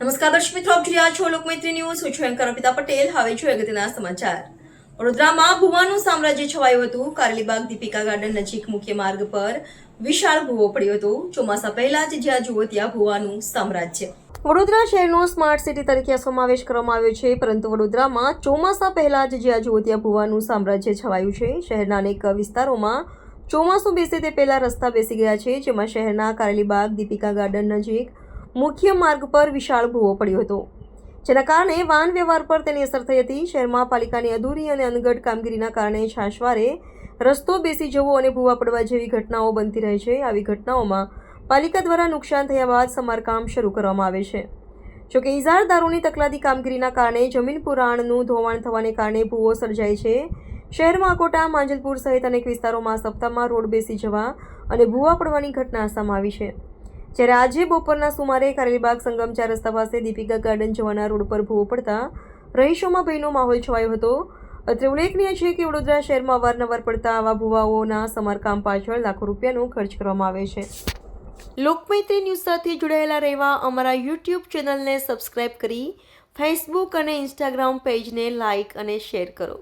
નમસ્કાર દર્શક મિત્રો, આપ જોઈ છો લોકમૈત્રી ન્યૂઝ. હું છું એન્કર અર્પિતા પટેલ. હવે છું અગત્યના સમાચાર. વડોદરામાં ભુવાનું સામ્રાજ્ય છવાયું હતું. કારેલીબાગ દીપિકા ગાર્ડન નજીક મુખ્ય માર્ગ પર વિશાળ ભૂવો પડ્યો હતો. ચોમાસા પહેલા જ જ્યાં જુઓ ત્યાં ભુવાનું સામ્રાજ્ય. વડોદરા શહેરનો સ્માર્ટ સિટી તરીકે સમાવેશ કરવામાં આવ્યો છે. પરંતુ વડોદરામાં ચોમાસા પહેલા જ જ્યાં જુઓ ત્યાં ભુવાનું સામ્રાજ્ય છવાયું છે. શહેરના અનેક વિસ્તારોમાં ચોમાસું બેસે તે પહેલાં રસ્તા બેસી ગયા છે, જેમાં શહેરના કારેલીબાગ દીપિકા ગાર્ડન નજીક મુખ્ય માર્ગ પર વિશાળ ભૂવો પડ્યો હતો. જેના કારણે વાહન વ્યવહાર પર તેની અસર થઈ હતી. શહેરમાં પાલિકાની અધૂરી અને અનગઢ કામગીરીના કારણે છાશવારે રસ્તો બેસી જવો અને ભૂવા પડવા જેવી ઘટનાઓ બનતી રહે છે. આવી ઘટનાઓમાં પાલિકા દ્વારા નુકસાન થયા બાદ સમારકામ શરૂ કરવામાં આવે છે. જોકે ઇજારદારોની તકલાદી કામગીરીના કારણે જમીન પુરાણનું ધોવાણ થવાને કારણે ભૂવો સર્જાય છે. શહેરમાં કોટા, માંજલપુર સહિત અનેક વિસ્તારોમાં સપ્તાહમાં રોડ બેસી જવા અને ભૂવા પડવાની ઘટના સામે આવી છે. જ્યારે આજે બપોરના સુમારે કારેલીબાગ સંગમ ચાર રસ્તા પાસે દીપિકા ગાર્ડન જવાના રોડ પર ભૂવો પડતા રહીશોમાં ભયનો માહોલ છવાયો હતો. અત્રે ઉલ્લેખનીય છે કે વડોદરા શહેરમાં અવારનવાર પડતા આવા ભૂવાઓના સમારકામ પાછળ લાખો રૂપિયાનો ખર્ચ કરવામાં આવે છે. લોકમૈત્રી ન્યૂઝ સાથે જોડાયેલા રહેવા અમારા યુટ્યુબ ચેનલને સબસ્ક્રાઇબ કરી, ફેસબુક અને ઇન્સ્ટાગ્રામ પેજને લાઇક અને શેર કરો.